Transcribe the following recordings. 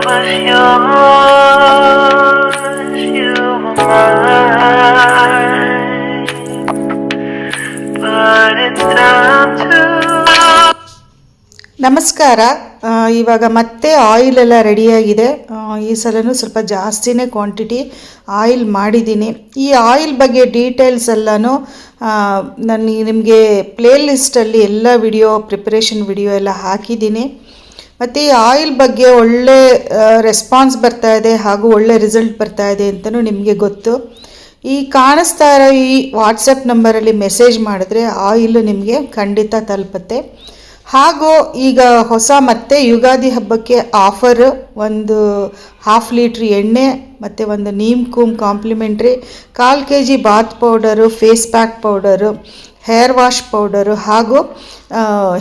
was yours, you were mine. But it's time to. ನಮಸ್ಕಾರ ಇವಾಗ ಮತ್ತೆ ಆಯಿಲ್ ಎಲ್ಲ ರೆಡಿಯಾಗಿದೆ ಈ ಸಲನೂ ಸ್ವಲ್ಪ ಜಾಸ್ತಿನೇ ಕ್ವಾಂಟಿಟಿ ಆಯಿಲ್ ಮಾಡಿದ್ದೀನಿ ಈ ಆಯಿಲ್ ಬಗ್ಗೆ ಡೀಟೇಲ್ಸ್ ಎಲ್ಲನೂ ನಾನು ನಿಮಗೆ ಪ್ಲೇಲಿಸ್ಟಲ್ಲಿ ಎಲ್ಲ ವಿಡಿಯೋ ಪ್ರಿಪ್ರೇಷನ್ ವಿಡಿಯೋ ಎಲ್ಲ ಹಾಕಿದ್ದೀನಿ ಮತ್ತು ಈ ಆಯಿಲ್ ಬಗ್ಗೆ ಒಳ್ಳೆ ರೆಸ್ಪಾನ್ಸ್ ಬರ್ತಾ ಇದೆ ಹಾಗೂ ಒಳ್ಳೆ ರಿಸಲ್ಟ್ ಬರ್ತಾ ಇದೆ ಅಂತಲೂ ನಿಮಗೆ ಗೊತ್ತು. ಈ ಕಾಣಿಸ್ತಾ ಇರೋ ಈ ವಾಟ್ಸಪ್ ನಂಬರಲ್ಲಿ ಮೆಸೇಜ್ ಮಾಡಿದ್ರೆ ಆಯಿಲ್ ನಿಮಗೆ ಖಂಡಿತ ತಲುಪುತ್ತೆ. ಹಾಗೂ ಈಗ ಹೊಸ ಮತ್ತೆ ಯುಗಾದಿ ಹಬ್ಬಕ್ಕೆ ಆಫರ್ ಒಂದು ಹಾಫ್ ಲೀಟ್ರ್ ಎಣ್ಣೆ, ಮತ್ತು ಒಂದು ನೀಮ್ ಕೂಮ್ ಕಾಂಪ್ಲಿಮೆಂಟ್ರಿ ಕಾಲು K G bath powder face pack powder hair wash powder ಹಾಗೂ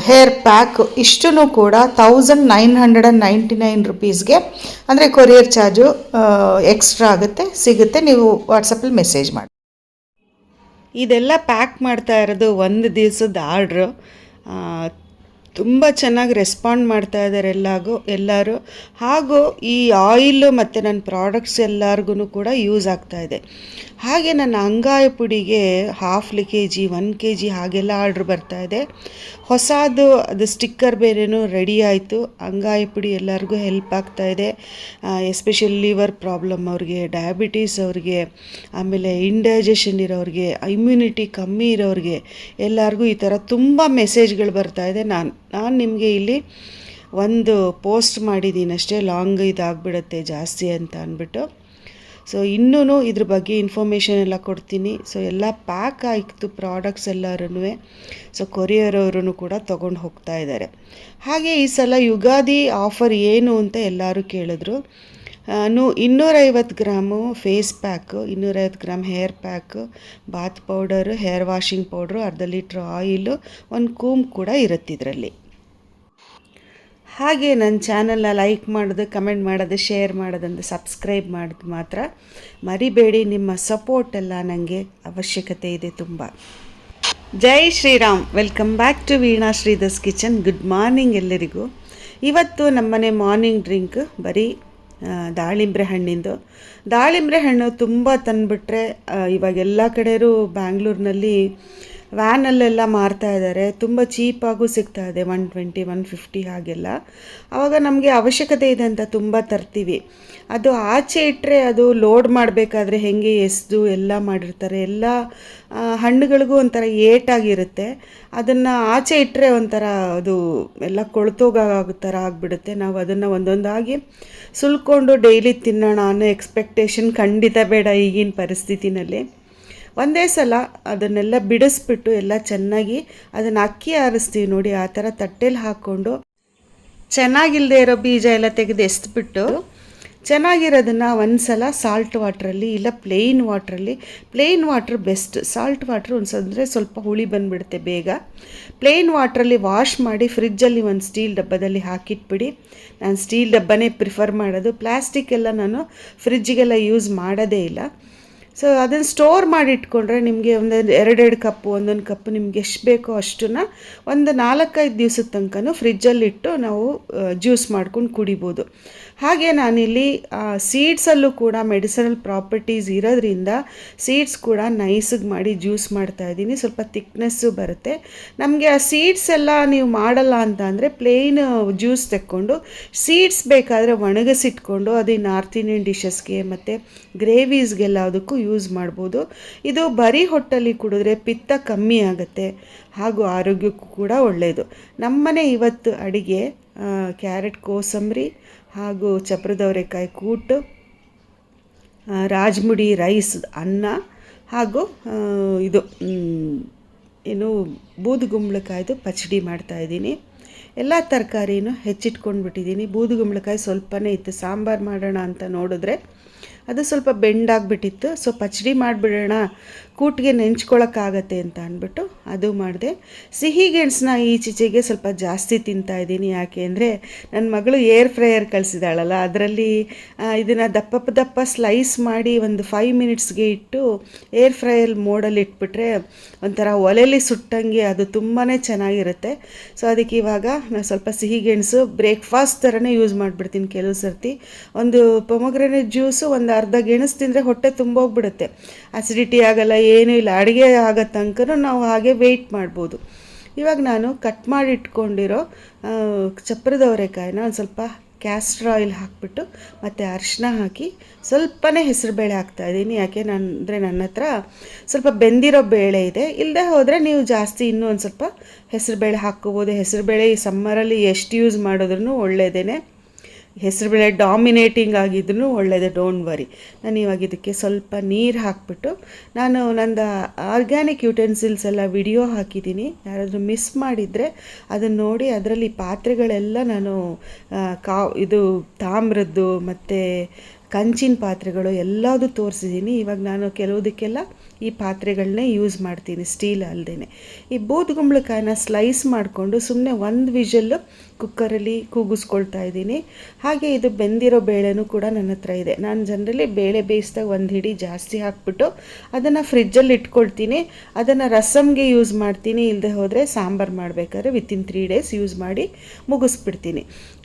ಹೇರ್ ಪ್ಯಾಕ್ ಇಷ್ಟೂ ಕೂಡ thousand nine hundred and ninety nine ರುಪೀಸ್ಗೆ ಅಂದರೆ ಕೊರಿಯರ್ ಚಾರ್ಜು ಎಕ್ಸ್ಟ್ರಾ ಆಗುತ್ತೆ, ಸಿಗುತ್ತೆ, ನೀವು ವಾಟ್ಸಪ್ಪಲ್ಲಿ ಮೆಸೇಜ್ ಮಾಡಿ. ಇದೆಲ್ಲ ಪ್ಯಾಕ್ ಮಾಡ್ತಾ ಇರೋದು ಒಂದು ದಿವಸದ ಆರ್ಡ್ರು ತುಂಬ ಚೆನ್ನಾಗಿ ರೆಸ್ಪಾಂಡ್ ಮಾಡ್ತಾ ಇದ್ದಾರೆ ಎಲ್ಲಾಗೂ, ಎಲ್ಲರೂ. ಹಾಗೂ ಈ ಆಯಿಲು ಮತ್ತು ನನ್ನ ಪ್ರಾಡಕ್ಟ್ಸ್ ಎಲ್ಲರಿಗೂ ಕೂಡ ಯೂಸ್ ಆಗ್ತಾ ಇದೆ. ಹಾಗೆ ನನ್ನ ಅಂಗಾಯ ಪುಡಿಗೆ half K G one K G ಹಾಗೆಲ್ಲ ಆರ್ಡ್ರ್ ಬರ್ತಾ ಇದೆ. ಹೊಸದು, ಅದು ಸ್ಟಿಕ್ಕರ್ ಬೇರೆನೂ ರೆಡಿ ಆಯಿತು. ಅಂಗಾಯ ಪುಡಿ ಎಲ್ಲರಿಗೂ ಹೆಲ್ಪ್ ಆಗ್ತಾ ಇದೆ. ಎಸ್ಪೆಷಲ್ ಲಿವರ್ ಪ್ರಾಬ್ಲಮ್ ಅವ್ರಿಗೆ ಡಯಾಬಿಟೀಸ್ ಅವ್ರಿಗೆ, ಆಮೇಲೆ ಇಂಡೈಜೆಷನ್ ಇರೋರಿಗೆ ಇಮ್ಯುನಿಟಿ ಕಮ್ಮಿ ಇರೋರಿಗೆ ಎಲ್ಲರಿಗೂ ಈ ಥರ ತುಂಬ ಮೆಸೇಜ್ಗಳು ಬರ್ತಾ ಇದೆ. ನಾನು ನಾನು ನಿಮಗೆ ಇಲ್ಲಿ ಒಂದು ಪೋಸ್ಟ್ ಮಾಡಿದ್ದೀನಿ ಅಷ್ಟೇ ಲಾಂಗ್ ಇದಾಗ್ಬಿಡುತ್ತೆ ಜಾಸ್ತಿ ಅಂತ ಅಂದ್ಬಿಟ್ಟು ಸೊ ಇನ್ನೂ ಇದ್ರ ಬಗ್ಗೆ ಇನ್ಫಾರ್ಮೇಷನ್ ಎಲ್ಲ ಕೊಡ್ತೀನಿ. ಸೊ ಎಲ್ಲ ಪ್ಯಾಕ್ ಆಯಿತು ಪ್ರಾಡಕ್ಟ್ಸ್ ಎಲ್ಲರೂ ಸೊ ಕೊರಿಯರ್ ಅವರು ಕೂಡ ತೊಗೊಂಡು ಹೋಗ್ತಾ ಇದ್ದಾರೆ ಹಾಗೆ ಈ ಸಲ ಯುಗಾದಿ ಆಫರ್ ಏನು ಅಂತ ಎಲ್ಲರೂ ಕೇಳಿದ್ರು. ನು ಇನ್ನೂರೈವತ್ತು ಗ್ರಾಮು ಫೇಸ್ ಪ್ಯಾಕು, ಇನ್ನೂರೈವತ್ತು gram hair pack, bath powder, hair washing powder, ಅರ್ಧ ಲೀಟ್ರ್ ಆಯಿಲು, ಒಂದು ಕೂಮ್ ಕೂಡ ಇರುತ್ತೆ ಇದರಲ್ಲಿ. ಹಾಗೆ ನನ್ನ ಚಾನಲ್ನ ಲೈಕ್ ಮಾಡೋದು, ಕಮೆಂಟ್ ಮಾಡೋದು, ಶೇರ್ ಮಾಡೋದಂದು ಸಬ್ಸ್ಕ್ರೈಬ್ ಮಾಡೋದು ಮಾತ್ರ ಮರಿಬೇಡಿ. ನಿಮ್ಮ ಸಪೋರ್ಟ್ ಎಲ್ಲ ನನಗೆ ಅವಶ್ಯಕತೆ ಇದೆ ತುಂಬ. ಜೈ Shriram. Welcome back to Veena Shridhar's kitchen. Good morning ಎಲ್ಲರಿಗೂ. ಇವತ್ತು ನಮ್ಮನೆ ಮಾರ್ನಿಂಗ್ ಡ್ರಿಂಕ್ ಬರೀ ದಾಳಿಂಬ್ರೆ ಹಣ್ಣಿಂದು. ದಾಳಿಂಬ್ರೆ ಹಣ್ಣು ತುಂಬ ತಂದುಬಿಟ್ರೆ ಇವಾಗೆಲ್ಲ ಕಡೆಯೂ ಬ್ಯಾಂಗ್ಳೂರಿನಲ್ಲಿ ವ್ಯಾನಲ್ಲೆಲ್ಲ ಮಾರ್ತಾ ಇದ್ದಾರೆ. ತುಂಬ ಚೀಪಾಗೂ ಸಿಗ್ತಾ ಇದೆ. ಒನ್ ಟ್ವೆಂಟಿ ಒನ್ ಫಿಫ್ಟಿ ಹಾಗೆಲ್ಲ. ಆವಾಗ ನಮಗೆ ಅವಶ್ಯಕತೆ ಇದೆ ಅಂತ ತುಂಬ ತರ್ತೀವಿ. ಅದು ಆಚೆ ಇಟ್ಟರೆ ಅದು ಲೋಡ್ ಮಾಡಬೇಕಾದ್ರೆ ಹೆಂಗೆ ಎಸ್ದು ಎಲ್ಲ ಮಾಡಿರ್ತಾರೆ. ಎಲ್ಲ ಹಣ್ಣುಗಳಿಗೂ ಒಂಥರ ಏಟಾಗಿರುತ್ತೆ. ಅದನ್ನು ಆಚೆ ಇಟ್ಟರೆ ಒಂಥರ ಅದು ಎಲ್ಲ ಕೊಳ್ತೋಗ ಥರ ಆಗಿಬಿಡುತ್ತೆ. ನಾವು ಅದನ್ನು ಒಂದೊಂದಾಗಿ ಸುಲ್ಕೊಂಡು ಡೈಲಿ ತಿನ್ನೋಣ ಅನ್ನೋ ಎಕ್ಸ್ಪೆಕ್ಟೇಷನ್ ಖಂಡಿತ ಬೇಡ ಈಗಿನ ಪರಿಸ್ಥಿತಿನಲ್ಲಿ. ಒಂದೇ ಸಲ ಅದನ್ನೆಲ್ಲ ಬಿಡಿಸ್ಬಿಟ್ಟು ಎಲ್ಲ ಚೆನ್ನಾಗಿ ಅದನ್ನು ಅಕ್ಕಿ ಆರಿಸ್ತೀವಿ ನೋಡಿ, ಆ ಥರ ತಟ್ಟೆಲಿ ಹಾಕ್ಕೊಂಡು. ಚೆನ್ನಾಗಿಲ್ಲದೆ ಇರೋ ಬೀಜ ಎಲ್ಲ ತೆಗೆದು ಎಸ್ಬಿಟ್ಟು ಚೆನ್ನಾಗಿರೋದನ್ನು ಒಂದು ಸಲ ಸಾಲ್ಟ್ ವಾಟ್ರಲ್ಲಿ ಇಲ್ಲ plain ವಾಟ್ರಲ್ಲಿ plain water best salt water ಅಂದರೆ ಸ್ವಲ್ಪ ಹುಳಿ ಬಂದುಬಿಡುತ್ತೆ ಬೇಗ. ಪ್ಲೇನ್ ವಾಟ್ರಲ್ಲಿ ವಾಶ್ ಮಾಡಿ ಫ್ರಿಜ್ಜಲ್ಲಿ ಒಂದು ಸ್ಟೀಲ್ ಡಬ್ಬದಲ್ಲಿ ಹಾಕಿಟ್ಬಿಡಿ. ನಾನು ಸ್ಟೀಲ್ ಡಬ್ಬನೇ ಪ್ರಿಫರ್ ಮಾಡೋದು. ಪ್ಲಾಸ್ಟಿಕ್ ಎಲ್ಲ ನಾನು ಫ್ರಿಜ್ಜಿಗೆಲ್ಲ ಯೂಸ್ ಮಾಡೋದೇ ಇಲ್ಲ. ಸೊ ಅದನ್ನು ಸ್ಟೋರ್ ಮಾಡಿ ಇಟ್ಕೊಂಡ್ರೆ ನಿಮಗೆ ಒಂದೊಂದು ಎರಡೆರಡು ಕಪ್ಪು ಒಂದೊಂದು ಕಪ್ಪು ನಿಮ್ಗೆ ಎಷ್ಟು ಬೇಕೋ ಅಷ್ಟನ್ನ ಒಂದು ನಾಲ್ಕೈದು ದಿವಸದ ತನಕನೂ ಫ್ರಿಜ್ಜಲ್ಲಿಟ್ಟು ನಾವು ಜ್ಯೂಸ್ ಮಾಡ್ಕೊಂಡು ಕುಡಿಬೋದು. ಹಾಗೆ ನಾನಿಲ್ಲಿ ಸೀಡ್ಸಲ್ಲೂ ಕೂಡ ಮೆಡಿಸನಲ್ ಪ್ರಾಪರ್ಟೀಸ್ ಇರೋದ್ರಿಂದ ಸೀಡ್ಸ್ ಕೂಡ ನೈಸಿಗೆ ಮಾಡಿ ಜ್ಯೂಸ್ ಮಾಡ್ತಾ ಇದ್ದೀನಿ. ಸ್ವಲ್ಪ ತಿಕ್ನೆಸ್ಸು ಬರುತ್ತೆ. ನಮಗೆ ಆ ಸೀಡ್ಸ್ ಎಲ್ಲ ನೀವು ಮಾಡಲ್ಲ ಅಂತ ಅಂದರೆ ಪ್ಲೇನ್ ಜ್ಯೂಸ್ ತೆಕ್ಕೊಂಡು ಸೀಡ್ಸ್ ಬೇಕಾದರೆ ಒಣಗಿಸಿಟ್ಕೊಂಡು ಅದು ನಾರ್ತ್ ಇಂಡಿಯನ್ ಡಿಶಸ್ಗೆ ಮತ್ತು ಗ್ರೇವೀಸ್ಗೆಲ್ಲ ಅದಕ್ಕೂ ಯೂಸ್ ಮಾಡ್ಬೋದು. ಇದು ಬರೀ ಹೊಟ್ಟಲ್ಲಿ ಕುಡಿದ್ರೆ ಪಿತ್ತ ಕಮ್ಮಿ ಆಗುತ್ತೆ. ಹಾಗೂ ಆರೋಗ್ಯಕ್ಕೂ ಕೂಡ ಒಳ್ಳೆಯದು ನಮ್ಮನೆ ಇವತ್ತು ಅಡಿಗೆ ಕ್ಯಾರೆಟ್, ಕೋಸಂಬರಿ ಹಾಗೂ ಚಪ್ರದವರೆಕಾಯಿ ಕೂಟು ರಾಜ್ಮುಡಿ, ರೈಸ್, ಅನ್ನ ಹಾಗೂ ಇದು ಏನು ಬೂದುಗುಂಬಳಕಾಯ್ದು ಪಚಡಿ ಮಾಡ್ತಾಯಿದ್ದೀನಿ ಎಲ್ಲ ತರಕಾರಿನೂ ಹೆಚ್ಚಿಟ್ಕೊಂಡು ಬಿಟ್ಟಿದ್ದೀನಿ ಬೂದುಗುಂಬಳಕಾಯಿ ಸ್ವಲ್ಪನೇ ಇತ್ತು. ಸಾಂಬಾರು ಮಾಡೋಣ ಅಂತ ನೋಡಿದ್ರೆ ಅದು ಸ್ವಲ್ಪ ಬೆಂಡಾಗಿಬಿಟ್ಟಿತ್ತು. ಸೊ, ಪಚಡಿ ಮಾಡಿಬಿಡೋಣ ಕೂಟ್ಗೆ ನೆಂಚ್ಕೊಳ್ಳೋಕ್ಕಾಗತ್ತೆ ಅಂತ ಅಂದ್ಬಿಟ್ಟು ಅದು ಮಾಡಿದೆ. ಸಿಹಿ ಗೆಣಸನ್ನ ಈಚೀಚೆಗೆ ಸ್ವಲ್ಪ ಜಾಸ್ತಿ ತಿಂತಾ ಇದ್ದೀನಿ. ಯಾಕೆ ಅಂದರೆ ನನ್ನ ಮಗಳು ಏರ್ ಫ್ರೈಯರ್ ಕಳಿಸಿದಾಳಲ್ಲ, ಅದರಲ್ಲಿ ಇದನ್ನು ದಪ್ಪ ದಪ್ಪ ಸ್ಲೈಸ್ ಮಾಡಿ ಒಂದು ಫೈವ್ ಮಿನಿಟ್ಸ್ಗೆ ಇಟ್ಟು ಏರ್ ಫ್ರೈಯರ್ ಮೋಡಲ್ಲಿ ಇಟ್ಬಿಟ್ರೆ ಒಂಥರ ಒಲೆಯಲ್ಲಿ ಸುಟ್ಟಂಗೆ ಅದು ತುಂಬಾ ಚೆನ್ನಾಗಿರುತ್ತೆ. ಸೊ ಅದಕ್ಕೆ ಇವಾಗ ನಾನು ಸ್ವಲ್ಪ ಸಿಹಿ ಗೆಣಸು ಬ್ರೇಕ್ಫಾಸ್ಟ್ ಥರನೇ ಯೂಸ್ ಮಾಡಿಬಿಡ್ತೀನಿ ಕೆಲವು ಸರ್ತಿ. ಒಂದು ಪೊಮೊಗ್ರೆನೇಟ್ ಜ್ಯೂಸು ಒಂದು ಅರ್ಧ ಗೆಣಸು ತಿಂದರೆ ಹೊಟ್ಟೆ ತುಂಬೋಗ್ಬಿಡುತ್ತೆ. ಅಸಿಡಿಟಿ ಆಗಲ್ಲ ಏನೂ ಇಲ್ಲ ಅಡುಗೆ ಆಗೋ ತನಕ ನಾವು ಹಾಗೆ ವೆಯ್ಟ್ ಮಾಡ್ಬೋದು. ಇವಾಗ ನಾನು ಕಟ್ ಮಾಡಿ ಇಟ್ಕೊಂಡಿರೋ ಚಪ್ಪರದವರೆಕಾಯಿನ ಒಂದು ಸ್ವಲ್ಪ ಕ್ಯಾಸ್ಟ್ರ್ ಆಯಿಲ್ ಹಾಕಿಬಿಟ್ಟು ಮತ್ತು ಅರಿಶಿನ ಹಾಕಿ ಸ್ವಲ್ಪನೇ ಹೆಸರುಬೇಳೆ ಹಾಕ್ತಾಯಿದ್ದೀನಿ ಯಾಕೆ ನಾನು, ಅಂದರೆ ನನ್ನ ಹತ್ರ ಸ್ವಲ್ಪ ಬೆಂದಿರೋ ಬೇಳೆ ಇದೆ. ಇಲ್ಲದೆ ಹೋದರೆ ನೀವು ಜಾಸ್ತಿ ಇನ್ನೂ ಒಂದು ಸ್ವಲ್ಪ ಹೆಸರುಬೇಳೆ ಹಾಕ್ಕೋಬೋದು. ಹೆಸರುಬೇಳೆ ಈ ಸಮ್ಮರಲ್ಲಿ ಎಷ್ಟು ಯೂಸ್ ಮಾಡಿದ್ರೂ ಒಳ್ಳೆಯದೇ ಹೆಸರುಬೇಳೆ ಡಾಮಿನೇಟಿಂಗ್ ಆಗಿದ್ರೂ ಒಳ್ಳೆಯದೇ ಡೋಂಟ್ ವರಿ ನಾನು ಇವಾಗ ಇದಕ್ಕೆ ಸ್ವಲ್ಪ ನೀರು ಹಾಕ್ಬಿಟ್ಟು ನಾನು ನಂದು ಆರ್ಗ್ಯಾನಿಕ್ ಯುಟೆನ್ಸಿಲ್ಸ್ ಎಲ್ಲ ವಿಡಿಯೋ ಹಾಕಿದ್ದೀನಿ. ಯಾರಾದರೂ ಮಿಸ್ ಮಾಡಿದರೆ ಅದನ್ನು ನೋಡಿ ಅದರಲ್ಲಿ ಪಾತ್ರೆಗಳೆಲ್ಲ ನಾನು ಕಾ, ಇದು ತಾಮ್ರದ್ದು ಮತ್ತು ಕಂಚಿನ ಪಾತ್ರೆಗಳು ಎಲ್ಲದೂ ತೋರಿಸಿದ್ದೀನಿ. ಇವಾಗ ನಾನು ಕೆಲವುದಕ್ಕೆಲ್ಲ ಈ ಪಾತ್ರೆಗಳನ್ನೇ ಯೂಸ್ ಮಾಡ್ತೀನಿ ಸ್ಟೀಲ್ ಅಲ್ಲದೇ ಈ ಬೂದುಗುಂಬಳಕಾಯನ್ನ ಸ್ಲೈಸ್ ಮಾಡಿಕೊಂಡು ಸುಮ್ಮನೆ ಒಂದು ವಿಷಲ್ಲು ಕುಕ್ಕರಲ್ಲಿ ಕೂಗಿಸ್ಕೊಳ್ತಾ ಇದ್ದೀನಿ. ಹಾಗೆ ಇದು ಬೆಂದಿರೋ ಬೇಳೆನೂ ಕೂಡ ನನ್ನ ಹತ್ರ ಇದೆ. ನಾನು ಜನರಲಿ ಬೇಳೆ ಬೇಯಿಸಿದಾಗ ಒಂದು ಹಿಡಿ ಜಾಸ್ತಿ ಹಾಕ್ಬಿಟ್ಟು ಅದನ್ನು ಫ್ರಿಜ್ಜಲ್ಲಿ ಇಟ್ಕೊಳ್ತೀನಿ. ಅದನ್ನು ರಸಮ್ಗೆ ಯೂಸ್ ಮಾಡ್ತೀನಿ. ಇಲ್ಲದೆ ಹೋದರೆ ಸಾಂಬಾರು ಮಾಡಬೇಕಾದ್ರೆ ವಿತಿನ್ ತ್ರೀ ಡೇಸ್ ಯೂಸ್ ಮಾಡಿ ಮುಗಿಸ್ಬಿಡ್ತೀನಿ.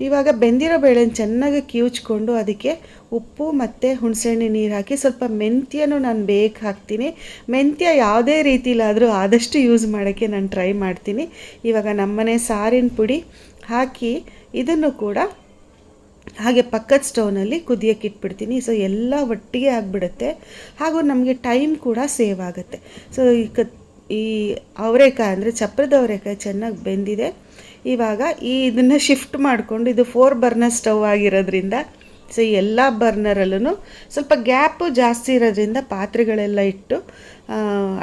ಇವಾಗ ಬೆಂದಿರೋ ಬೇಳೆನ ಚೆನ್ನಾಗಿ ಕಿವುಚ್ಕೊಂಡು ಅದಕ್ಕೆ ಉಪ್ಪು ಮತ್ತು ಹುಣಸೆಹಣ್ಣೆ ನೀರು ಹಾಕಿ ಸ್ವಲ್ಪ ಮೆಂತ್ಯನೂ ನಾನು ಬೇಕು ಹಾಕ್ತೀನಿ. ಮೆಂತ್ಯ ಯಾವುದೇ ರೀತಿಲಾದರೂ ಆದಷ್ಟು ಯೂಸ್ ಮಾಡೋಕ್ಕೆ ನಾನು ಟ್ರೈ ಮಾಡ್ತೀನಿ. ಇವಾಗ ನಮ್ಮನೆ ಸಾರಿನ ಪುಡಿ ಹಾಕಿ ಇದನ್ನು ಕೂಡ ಹಾಗೆ ಪಕ್ಕದ ಸ್ಟೌವ್ನಲ್ಲಿ ಕುದಿಯೋಕ್ಕೆ ಇಟ್ಬಿಡ್ತೀನಿ. ಸೊ ಎಲ್ಲ ಒಟ್ಟಿಗೆ ಆಗಿಬಿಡುತ್ತೆ. ಹಾಗೂ ನಮಗೆ ಟೈಮ್ ಕೂಡ ಸೇವ್ ಆಗುತ್ತೆ. ಸೊ ಈ ಕ ಈ ಅವರೆಕಾಯಿ ಅಂದರೆ ಚಪ್ರದ ಅವರೆಕಾಯಿ ಚೆನ್ನಾಗಿ ಬೆಂದಿದೆ. ಇವಾಗ ಈ ಇದನ್ನು ಶಿಫ್ಟ್ ಮಾಡಿಕೊಂಡು ಇದು ಫೋರ್ ಬರ್ನರ್ ಸ್ಟವ್ ಆಗಿರೋದ್ರಿಂದ ಸೊ ಎಲ್ಲ ಬರ್ನರಲ್ಲೂ ಸ್ವಲ್ಪ ಗ್ಯಾಪು ಜಾಸ್ತಿ ಇರೋದ್ರಿಂದ ಪಾತ್ರೆಗಳೆಲ್ಲ ಇಟ್ಟು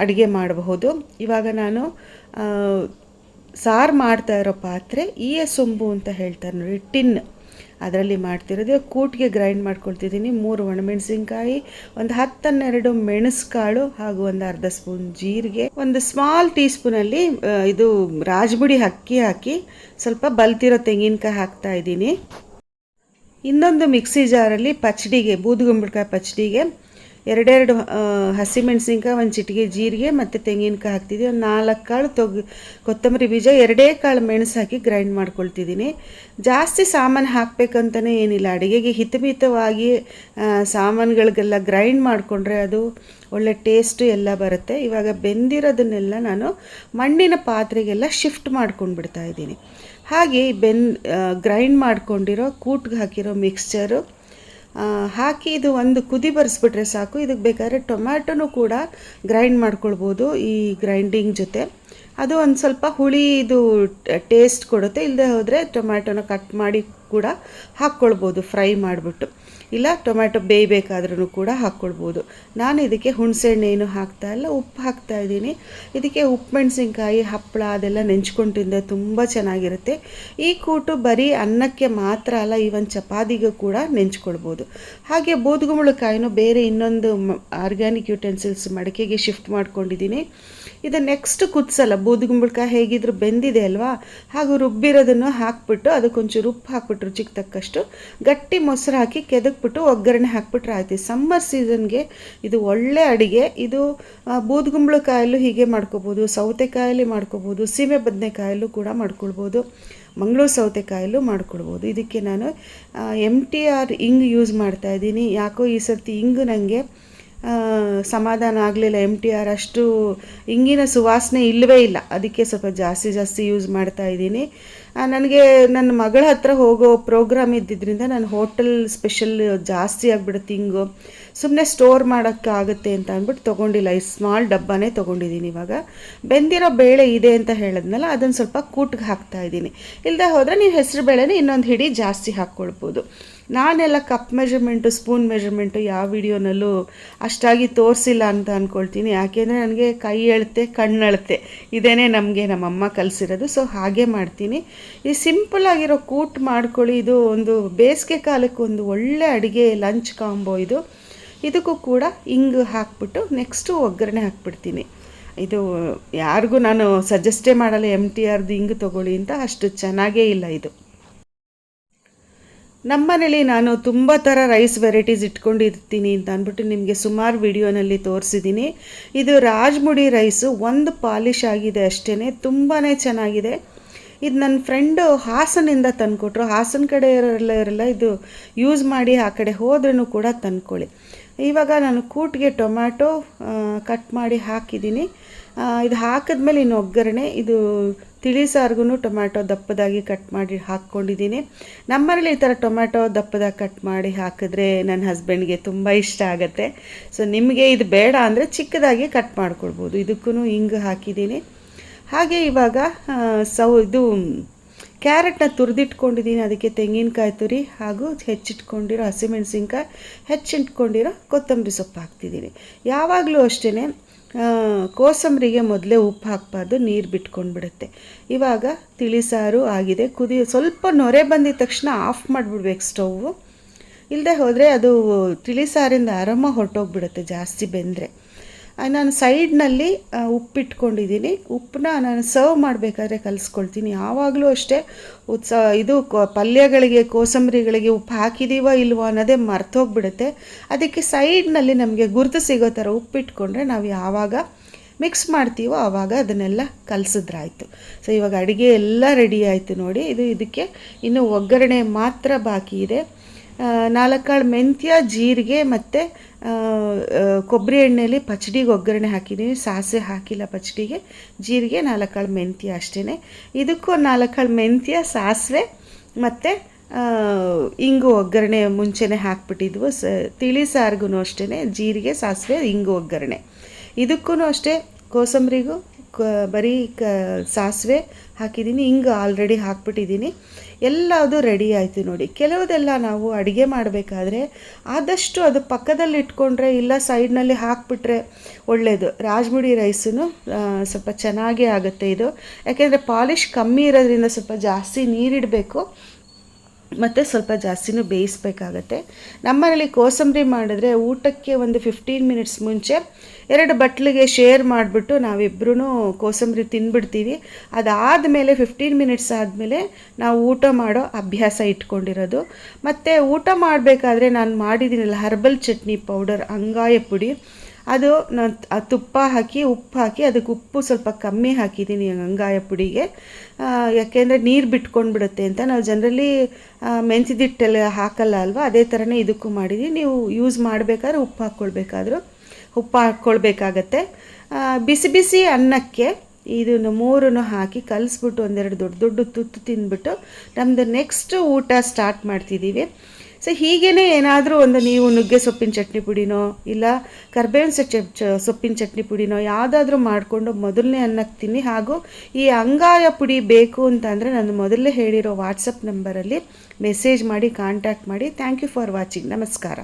ಅಡುಗೆ ಮಾಡಬಹುದು. ಇವಾಗ ನಾನು ಸಾರು ಮಾಡ್ತಾ ಇರೋ ಪಾತ್ರೆ ಈ ಸೊಂಬು ಅಂತ ಹೇಳ್ತಾರೆ ನೋಡಿ, ಟಿನ್. ಅದರಲ್ಲಿ ಮಾಡ್ತಿರೋದು. ಕೂಟಿಗೆ ಗ್ರೈಂಡ್ ಮಾಡ್ಕೊಳ್ತಿದ್ದೀನಿ. ಮೂರು ಒಣಮೆಣಸಿನ್ಕಾಯಿ, ಒಂದು ಹತ್ತನ್ನೆರಡು ಮೆಣಸುಕಾಳು ಹಾಗೂ ಒಂದು ಅರ್ಧ ಸ್ಪೂನ್ ಜೀರಿಗೆ. ಒಂದು ಸ್ಮಾಲ್ ಟೀ ಸ್ಪೂನಲ್ಲಿ ಇದು ರಾಜಬುಡಿ ಅಕ್ಕಿ ಹಾಕಿ ಸ್ವಲ್ಪ ಬಲ್ತಿರೋ ತೆಂಗಿನಕಾಯಿ ಹಾಕ್ತಾ ಇದ್ದೀನಿ. ಇನ್ನೊಂದು ಮಿಕ್ಸಿ ಜಾರಲ್ಲಿ ಪಚ್ಚಡಿಗೆ ಬೂದುಗುಂಬಳಕಾಯಿ ಪಚ್ಚಡಿಗೆ ಎರಡೆರಡು ಹಸಿಮೆಣ್ಸಿನ್ಕಾಯಿ ಒಂದು ಚಿಟಿಕೆ ಜೀರಿಗೆ, ಮತ್ತು ತೆಂಗಿನಕಾಯಿ ಹಾಕ್ತಿದ್ದೆ ಒಂದು ನಾಲ್ಕು ಕಾಳು ತೊಗ್, ಕೊತ್ತಂಬರಿ ಬೀಜ, ಎರಡೇ ಕಾಳು ಮೆಣಸು ಹಾಕಿ ಗ್ರೈಂಡ್ ಮಾಡ್ಕೊಳ್ತಿದ್ದೀನಿ. ಜಾಸ್ತಿ ಸಾಮಾನು ಹಾಕಬೇಕಂತಲೇ ಏನಿಲ್ಲ. ಅಡುಗೆಗೆ ಹಿತಮಿತವಾಗಿ ಸಾಮಾನುಗಳಿಗೆಲ್ಲ ಗ್ರೈಂಡ್ ಮಾಡಿಕೊಂಡ್ರೆ ಅದು ಒಳ್ಳೆ ಟೇಸ್ಟು ಎಲ್ಲ ಬರುತ್ತೆ. ಇವಾಗ ಬೆಂದಿರೋದನ್ನೆಲ್ಲ ನಾನು ಮಣ್ಣಿನ ಪಾತ್ರೆಗೆಲ್ಲ ಶಿಫ್ಟ್ ಮಾಡ್ಕೊಂಡು ಇದ್ದೀನಿ. ಹಾಗೆ ಬೆನ್ ಗ್ರೈಂಡ್ ಮಾಡ್ಕೊಂಡಿರೋ, ಕೂಟ್ಗೆ ಹಾಕಿರೋ ಮಿಕ್ಸ್ಚರು ಹಾಕಿ ಇದು ಒಂದು ಕುದಿ ಬರೆಸ್ಬಿಟ್ರೆ ಸಾಕು. ಇದಕ್ಕೆ ಬೇಕಾದ್ರೆ ಟೊಮ್ಯಾಟೋನೂ ಕೂಡ ಗ್ರೈಂಡ್ ಮಾಡ್ಕೊಳ್ಬೋದು ಈ ಗ್ರೈಂಡಿಂಗ್ ಜೊತೆ. ಅದು ಒಂದು ಸ್ವಲ್ಪ ಹುಳಿ ಇದು ಟೇಸ್ಟ್ ಕೊಡುತ್ತೆ. ಇಲ್ಲದೆ ಹೋದರೆ ಟೊಮ್ಯಾಟೊನ ಕಟ್ ಮಾಡಿ ಕೂಡ ಹಾಕ್ಕೊಳ್ಬೋದು, ಫ್ರೈ ಮಾಡಿಬಿಟ್ಟು. ಇಲ್ಲ, ಟೊಮ್ಯಾಟೊ ಬೇಯಬೇಕಾದ್ರೂ ಕೂಡ ಹಾಕ್ಕೊಳ್ಬೋದು. ನಾನು ಇದಕ್ಕೆ ಹುಣಸೆಹಣ್ಣು ಏನು ಹಾಕ್ತಾ ಇಲ್ಲ, ಉಪ್ಪು ಹಾಕ್ತಾ ಇದ್ದೀನಿ. ಇದಕ್ಕೆ ಉಪ್ಪು, ಮೆಣಸಿನ್ಕಾಯಿ, ಹಪ್ಪಳ ಅದೆಲ್ಲ ನೆಂಚ್ಕೊಂಡು ತಿಂದರೆ ತುಂಬ ಚೆನ್ನಾಗಿರುತ್ತೆ. ಈ ಕೂಟು ಬರೀ ಅನ್ನಕ್ಕೆ ಮಾತ್ರ ಅಲ್ಲ, ಈವನ್ ಚಪಾತಿಗೂ ಕೂಡ ನೆಂಚ್ಕೊಳ್ಬೋದು. ಹಾಗೆ ಬೂದುಗುಂಬಳಕಾಯಿನೂ ಬೇರೆ ಇನ್ನೊಂದು ಆರ್ಗ್ಯಾನಿಕ್ ಯುಟೆನ್ಸಿಲ್ಸ್ ಮಡಕೆಗೆ ಶಿಫ್ಟ್ ಮಾಡ್ಕೊಂಡಿದ್ದೀನಿ. ಇದು ನೆಕ್ಸ್ಟ್ ಕುದಿಸಲ್ಲ, ಬೂದುಗುಂಬಳಕಾಯಿ ಹೇಗಿದ್ರು ಬೆಂದಿದೆ ಅಲ್ವಾ? ಹಾಗೂ ರುಬ್ಬಿರೋದನ್ನು ಹಾಕ್ಬಿಟ್ಟು ಅದಕ್ಕೊಂಚೂರು ಉಪ್ಪು ಹಾಕ್ಬಿಟ್ಟು ರುಚಿಗೆ ತಕ್ಕಷ್ಟು ಗಟ್ಟಿ ಮೊಸರು ಹಾಕಿ ಕೆದಕ್ಬಿಟ್ಟು ಒಗ್ಗರಣೆ ಹಾಕ್ಬಿಟ್ರೆ ಆಯ್ತು. ಸಮ್ಮರ್ ಸೀಸನ್ಗೆ ಇದು ಒಳ್ಳೆ ಅಡುಗೆ. ಇದು ಬೂದುಗುಂಬಳಕಾಯಲ್ಲೂ ಹೀಗೆ ಮಾಡ್ಕೋಬೋದು ಸೌತೆಕಾಯಲ್ಲಿ ಮಾಡ್ಕೋಬೋದು, ಸೀಮೆ ಬದನೆಕಾಯಲ್ಲೂ ಕೂಡ ಮಾಡ್ಕೊಳ್ಬೋದು, ಮಂಗಳೂರು ಸೌತೆಕಾಯಲ್ಲೂ ಮಾಡ್ಕೊಳ್ಬೋದು. ಇದಕ್ಕೆ ನಾನು ಎಂ ಟಿ ಆರ್ ಇಂಗ್ ಯೂಸ್ ಮಾಡ್ತಾ ಇದ್ದೀನಿ. ಯಾಕೋ ಈ ಸರ್ತಿ ಇಂಗು ನನಗೆ ಸಮಾಧಾನ ಆಗಲಿಲ್ಲ ಎಂ ಟಿ ಆರ್ ಅಷ್ಟು, ಇಂಗಿನ ಸುವಾಸನೆ ಇಲ್ಲವೇ ಇಲ್ಲ. ಅದಕ್ಕೆ ಸ್ವಲ್ಪ ಜಾಸ್ತಿ ಜಾಸ್ತಿ ಯೂಸ್ ಮಾಡ್ತಾ ಇದ್ದೀನಿ. ನನಗೆ ನನ್ನ ಮಗಳ ಹತ್ರ ಹೋಗೋ ಪ್ರೋಗ್ರಾಮ್ ಇದ್ದಿದ್ದರಿಂದ ನಾನು ಹೋಟೆಲ್ ಸ್ಪೆಷಲ್ ಜಾಸ್ತಿ ಆಗಿಬಿಡುತ್ತೆ ಹಿಂಗು. ಸುಮ್ಮನೆ ಸ್ಟೋರ್ ಮಾಡೋಕ್ಕಾಗುತ್ತೆ ಅಂತ ಅಂದ್ಬಿಟ್ಟು ತೊಗೊಂಡಿಲ್ಲ. ಈ ಸ್ಮಾಲ್ ಡಬ್ಬನೇ ತೊಗೊಂಡಿದ್ದೀನಿ ಇವಾಗ. ಬೆಂದಿರೋ ಬೇಳೆ ಇದೆ ಅಂತ ಹೇಳಿದ್ನಲ್ಲ, ಅದನ್ನು ಸ್ವಲ್ಪ ಕೂಟ್ಗೆ ಹಾಕ್ತಾ ಇದ್ದೀನಿ. ಇಲ್ಲದೆ ಹೋದರೆ ನೀವು ಹೆಸರು ಬೇಳೆನೇ ಇನ್ನೊಂದು ಹಿಡಿ ಜಾಸ್ತಿ ಹಾಕ್ಕೊಳ್ಬೋದು. ನಾನೆಲ್ಲ ಕಪ್ ಮೆಜರ್ಮೆಂಟು ಸ್ಪೂನ್ ಮೆಜರ್ಮೆಂಟು ಯಾವ ವಿಡಿಯೋನಲ್ಲೂ ಅಷ್ಟಾಗಿ ತೋರಿಸಿಲ್ಲ ಅಂತ ಅಂದ್ಕೊಳ್ತೀನಿ ಯಾಕೆಂದರೆ ನನಗೆ ಕೈ ಎಳುತ್ತೆ ಕಣ್ಣು ಇದೇನೇ ನಮಗೆ ನಮ್ಮಮ್ಮ ಕಲಿಸಿರೋದು. ಸೊ ಹಾಗೆ ಮಾಡ್ತೀನಿ. ಈ ಸಿಂಪಲ್ ಆಗಿರೋ ಕೂಟ್ ಮಾಡ್ಕೊಳ್ಳಿ. ಇದು ಒಂದು ಬೇಸಿಗೆ ಕಾಲಕ್ಕೆ ಒಂದು ಒಳ್ಳೆ ಅಡುಗೆ ಲಂಚ್ ಕಾಂಬೋ ಇದು. ಇದಕ್ಕೂ ಕೂಡ ಹಿಂಗೆ ಹಾಕ್ಬಿಟ್ಟು ನೆಕ್ಸ್ಟು ಒಗ್ಗರಣೆ ಹಾಕ್ಬಿಡ್ತೀನಿ. ಇದು ಯಾರಿಗೂ ನಾನು ಸಜೆಸ್ಟೇ ಮಾಡಲ್ಲ ಎಂ ಟಿ ಆರ್ದು ಹಿಂಗೆ ತೊಗೊಳ್ಳಿ ಅಂತ. ಅಷ್ಟು ಚೆನ್ನಾಗೇ ಇಲ್ಲ ಇದು. ನಮ್ಮನೇಲಿ ನಾನು ತುಂಬ ಥರ ರೈಸ್ ವೆರೈಟೀಸ್ ಇಟ್ಕೊಂಡಿರ್ತೀನಿ ಅಂತ ಅಂದ್ಬಿಟ್ಟು ನಿಮಗೆ ಸುಮಾರು ವಿಡಿಯೋನಲ್ಲಿ ತೋರಿಸಿದ್ದೀನಿ ಇದು ರಾಜ್ಮುಡಿ ರೈಸು ಒಂದು ಪಾಲಿಶ್ ಆಗಿದೆ ಅಷ್ಟೇ ತುಂಬಾ ಚೆನ್ನಾಗಿದೆ. ಇದು ನನ್ನ ಫ್ರೆಂಡು ಹಾಸನಿಂದ ತಂದುಕೊಟ್ರು. ಹಾಸನ ಕಡೆ ಇರೋರೆಲ್ಲ ಇದು ಯೂಸ್ ಮಾಡಿ ಆ ಕಡೆ ಹೋದ್ರೂ ಕೂಡ ತಂದ್ಕೊಳ್ಳಿ. ಇವಾಗ ನಾನು ಕೂಟ್ಗೆ ಟೊಮ್ಯಾಟೊ ಕಟ್ ಮಾಡಿ ಹಾಕಿದ್ದೀನಿ ಇದು ಹಾಕಿದ್ಮೇಲೆ ಇನ್ನು ಒಗ್ಗರಣೆ, ಇದು ತಿಳಿ ಸಾರಿಗೂ ಟೊಮ್ಯಾಟೊ ದಪ್ಪದಾಗಿ ಕಟ್ ಮಾಡಿ ಹಾಕ್ಕೊಂಡಿದ್ದೀನಿ. ನಮ್ಮನೇಲಿ ಈ ಥರ ಟೊಮ್ಯಾಟೊ ದಪ್ಪದಾಗಿ ಕಟ್ ಮಾಡಿ ಹಾಕಿದ್ರೆ ನನ್ನ ಹಸ್ಬೆಂಡ್ಗೆ ತುಂಬ ಇಷ್ಟ ಆಗುತ್ತೆ. ಸೊ, ನಿಮಗೆ ಇದು ಬೇಡ ಅಂದರೆ ಚಿಕ್ಕದಾಗಿ ಕಟ್ ಮಾಡ್ಕೊಳ್ಬೋದು. ಇದಕ್ಕೂ ಹಿಂಗೆ ಹಾಕಿದ್ದೀನಿ. ಹಾಗೆ ಇವಾಗ ಸೌ, ಇದು ಕ್ಯಾರೆಟ್ನ ತುರಿದಿಟ್ಕೊಂಡಿದ್ದೀನಿ. ಅದಕ್ಕೆ ತೆಂಗಿನಕಾಯಿ ತುರಿ ಹಾಗೂ ಹೆಚ್ಚಿಟ್ಕೊಂಡಿರೋ ಹಸಿಮೆಣಸಿನ್ಕಾಯಿ, ಹೆಚ್ಚಿಟ್ಕೊಂಡಿರೋ ಕೊತ್ತಂಬರಿ ಸೊಪ್ಪು ಹಾಕ್ತಿದ್ದೀನಿ. ಯಾವಾಗಲೂ ಅಷ್ಟೇ ಕೋಸಂಬರಿಗೆ ಮೊದಲೇ ಉಪ್ಪು ಹಾಕಬಾರ್ದು, ನೀರು ಬಿಟ್ಕೊಂಡ್ಬಿಡುತ್ತೆ. ಇವಾಗ ತಿಳಿಸಾರು ಆಗಿದೆ. ಕುದಿ, ಸ್ವಲ್ಪ ನೊರೆ ಬಂದಿದ ತಕ್ಷಣ ಆಫ್ ಮಾಡಿಬಿಡ್ಬೇಕು ಸ್ಟೌವು. ಇಲ್ಲದೆ ಹೋದರೆ ಅದು ತಿಳಿಸಾರಿಂದ ಆರಾಮ ಹೊರಟೋಗ್ಬಿಡುತ್ತೆ ಜಾಸ್ತಿ ಬೆಂದರೆ. ನಾನು ಸೈಡ್ನಲ್ಲಿ ಉಪ್ಪಿಟ್ಕೊಂಡಿದ್ದೀನಿ. ಉಪ್ಪನ್ನ ನಾನು ಸರ್ವ್ ಮಾಡಬೇಕಾದ್ರೆ ಕಲಿಸ್ಕೊಳ್ತೀನಿ. ಯಾವಾಗಲೂ ಅಷ್ಟೇ ಉತ್ಸ, ಇದು ಪಲ್ಯಗಳಿಗೆ, ಕೋಸಂಬರಿಗಳಿಗೆ ಉಪ್ಪು ಹಾಕಿದ್ದೀವೋ ಇಲ್ವೋ ಅನ್ನೋದೇ ಮರ್ತೋಗ್ಬಿಡುತ್ತೆ. ಅದಕ್ಕೆ ಸೈಡ್ನಲ್ಲಿ ನಮಗೆ ಗುರುತು ಸಿಗೋ ಥರ ಉಪ್ಪಿಟ್ಕೊಂಡ್ರೆ ನಾವು ಯಾವಾಗ ಮಿಕ್ಸ್ ಮಾಡ್ತೀವೋ ಆವಾಗ ಅದನ್ನೆಲ್ಲ ಕಲಸಿದ್ರಾಯ್ತು. ಸೊ, ಇವಾಗ ಅಡುಗೆ ಎಲ್ಲ ರೆಡಿ ಆಯಿತು ನೋಡಿ. ಇದು, ಇದಕ್ಕೆ ಇನ್ನು ಒಗ್ಗರಣೆ ಮಾತ್ರ ಬಾಕಿ ಇದೆ. ನಾಲ್ಕಾಳು ಮೆಂತ್ಯ, ಜೀರಿಗೆ ಮತ್ತು ಕೊಬ್ಬರಿ ಎಣ್ಣೆಯಲ್ಲಿ ಪಚಡಿಗೆ ಒಗ್ಗರಣೆ ಹಾಕಿದ್ದೀನಿ ಸಾಸಿವೆ ಹಾಕಿಲ್ಲ ಪಚಡಿಗೆ. ಜೀರಿಗೆ ನಾಲ್ಕಾಳು ಮೆಂತ್ಯ ಅಷ್ಟೇ ಇದಕ್ಕೂ ನಾಲ್ಕಾಳು ಮೆಂತ್ಯ, ಸಾಸಿವೆ ಮತ್ತು ಇಂಗು ಒಗ್ಗರಣೆ ಮುಂಚೆನೇ ಹಾಕ್ಬಿಟ್ಟಿದ್ವು. ಸ, ತಿಳಿ ಸಾರಿಗೂ ಅಷ್ಟೇ ಜೀರಿಗೆ, ಸಾಸಿವೆ, ಇಂಗು ಒಗ್ಗರಣೆ. ಇದಕ್ಕೂ ಅಷ್ಟೇ. ಕೋಸಂಬರಿಗೂ ಕ, ಬರೀ ಕ, ಸಾಸಿವೆ ಹಾಕಿದ್ದೀನಿ ಹಿಂಗೆ ಆಲ್ರೆಡಿ ಹಾಕ್ಬಿಟ್ಟಿದ್ದೀನಿ ಎಲ್ಲದು ರೆಡಿ ಆಯಿತು ನೋಡಿ. ಕೆಲವುದೆಲ್ಲ ನಾವು ಅಡುಗೆ ಮಾಡಬೇಕಾದ್ರೆ ಆದಷ್ಟು ಅದು ಪಕ್ಕದಲ್ಲಿ ಇಟ್ಕೊಂಡ್ರೆ ಇಲ್ಲ ಸೈಡ್ನಲ್ಲಿ ಹಾಕ್ಬಿಟ್ರೆ ಒಳ್ಳೆಯದು ರಾಜ್ಮುಡಿ ರೈಸೂ ಸ್ವಲ್ಪ ಚೆನ್ನಾಗೇ ಆಗುತ್ತೆ ಇದು. ಯಾಕೆಂದರೆ ಪಾಲಿಶ್ ಕಮ್ಮಿ ಇರೋದ್ರಿಂದ ಸ್ವಲ್ಪ ಜಾಸ್ತಿ ನೀರಿಡಬೇಕು. ಮತ್ತು ಸ್ವಲ್ಪ ಜಾಸ್ತಿನೂ ಬೇಯಿಸ್ಬೇಕಾಗತ್ತೆ. ನಮ್ಮನೇಲಿ ಕೋಸಂಬರಿ ಮಾಡಿದ್ರೆ ಊಟಕ್ಕೆ ಒಂದು ಫಿಫ್ಟೀನ್ ಮಿನಿಟ್ಸ್ ಮುಂಚೆ ಎರಡು ಬಟ್ಲಿಗೆ ಶೇರ್ ಮಾಡಿಬಿಟ್ಟು ನಾವಿಬ್ಬರೂ ಕೋಸಂಬರಿ ತಿಂದ್ಬಿಡ್ತೀವಿ ಅದಾದಮೇಲೆ ಫಿಫ್ಟೀನ್ ಮಿನಿಟ್ಸ್ ಆದಮೇಲೆ ನಾವು ಊಟ ಮಾಡೋ ಅಭ್ಯಾಸ ಇಟ್ಕೊಂಡಿರೋದು. ಮತ್ತು ಊಟ ಮಾಡಬೇಕಾದ್ರೆ ನಾನು ಮಾಡಿದ್ದೀನಲ್ಲ ಹರ್ಬಲ್ ಚಟ್ನಿ ಪೌಡರ್ ಅಂಗಾಯ ಪುಡಿ. ಅದು ನಾನು ತುಪ್ಪ ಹಾಕಿ, ಉಪ್ಪು ಹಾಕಿ, ಅದಕ್ಕೆ ಉಪ್ಪು ಸ್ವಲ್ಪ ಕಮ್ಮಿ ಹಾಕಿದ್ದೀನಿ ಗಂಗಾಯ ಪುಡಿಗೆ. ಯಾಕೆಂದರೆ ನೀರು ಬಿಟ್ಕೊಂಡು ಬಿಡುತ್ತೆ ಅಂತ ನಾವು ಜನರಲಿ ಮೆಂತಿದಿಟ್ಟೆಲ್ಲ ಹಾಕಲ್ಲ ಅಲ್ವಾ? ಅದೇ ಥರನೇ ಇದಕ್ಕೂ ಮಾಡಿದ್ದೀನಿ ನೀವು ಯೂಸ್ ಮಾಡಬೇಕಾದ್ರೆ ಉಪ್ಪು ಹಾಕ್ಕೊಳ್ಬೇಕಾದ್ರೂ. ಉಪ್ಪು ಹಾಕ್ಕೊಳ್ಬೇಕಾಗತ್ತೆ. ಬಿಸಿ ಬಿಸಿ ಅನ್ನಕ್ಕೆ ಇದನ್ನು ಮೂರನ್ನು ಹಾಕಿ ಕಲಿಸ್ಬಿಟ್ಟು ಒಂದೆರಡು ದೊಡ್ಡ ದೊಡ್ಡ ತುತ್ತು ತಿಂದ್ಬಿಟ್ಟು ನಮ್ಮದು ನೆಕ್ಸ್ಟ್ ಊಟ ಸ್ಟಾರ್ಟ್ ಮಾಡ್ತಿದ್ದೀವಿ. ಸೊ ಹೀಗೇ ಏನಾದರೂ ಒಂದು ನೀವು ನುಗ್ಗೆ ಸೊಪ್ಪಿನ ಚಟ್ನಿ ಪುಡಿನೋ, ಇಲ್ಲ ಕರ್ಬೇವಿನ ಸೊ ಸೊಪ್ಪಿನ ಚಟ್ನಿ ಪುಡಿನೋ ಯಾವುದಾದ್ರೂ ಮಾಡಿಕೊಂಡು ಮೊದಲನೇ ಅನ್ನಕ್ಕೆ ತಿನ್ನಿ. ಹಾಗೂ ಈ ಅಂಗಾಯ ಪುಡಿ ಬೇಕು ಅಂತಂದರೆ ನಾನು ಮೊದಲೇ ಹೇಳಿರೋ ವಾಟ್ಸಪ್ ನಂಬರಲ್ಲಿ ಮೆಸೇಜ್ ಮಾಡಿ, ಕಾಂಟ್ಯಾಕ್ಟ್ ಮಾಡಿ. ಥ್ಯಾಂಕ್ ಯು ಫಾರ್ ವಾಚಿಂಗ್ ನಮಸ್ಕಾರ.